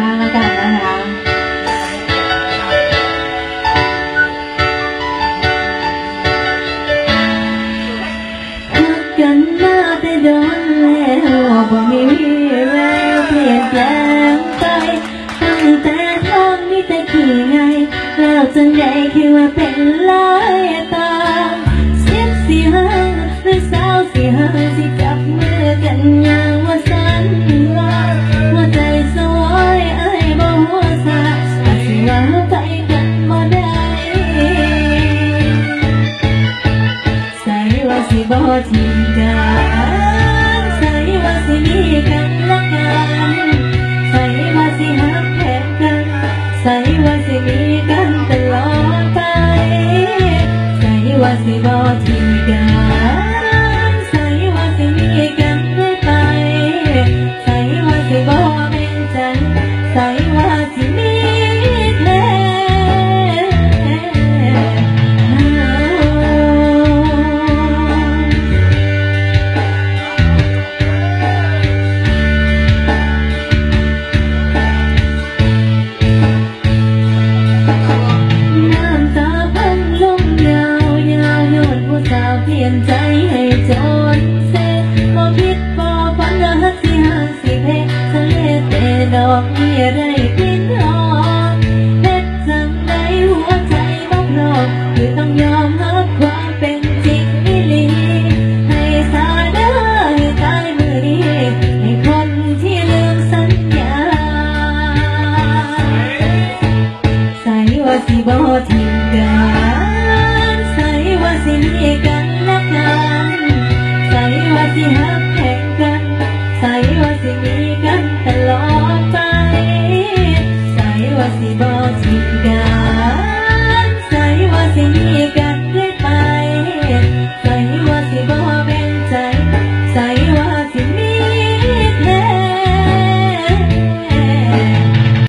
บ้างแล้วกันนะคะพักกันมาแต่โดนแล้วบ่มีวี่แวที่ยนแปลงไปตั้แต่ท้องมีแต่ขี่ไงแล้จนได้คือว่าเป็นรอย บ่ทิ้งกันใส่ว่าสิมีกันละกัน จนเสบ่คิดบ่ฝันว่าสิหาสิเพทะเลแต่ดอกมีไรพิดออกเฮ็ดจังไดหัวใจบ่พร้อคือต้องยอมรับความเป็นจริงอีหลีให้สาเด้ตายมื้อนี้ให้คนที่ลืมสัญญาใส่ว่าสิบ่ทิ้งกัน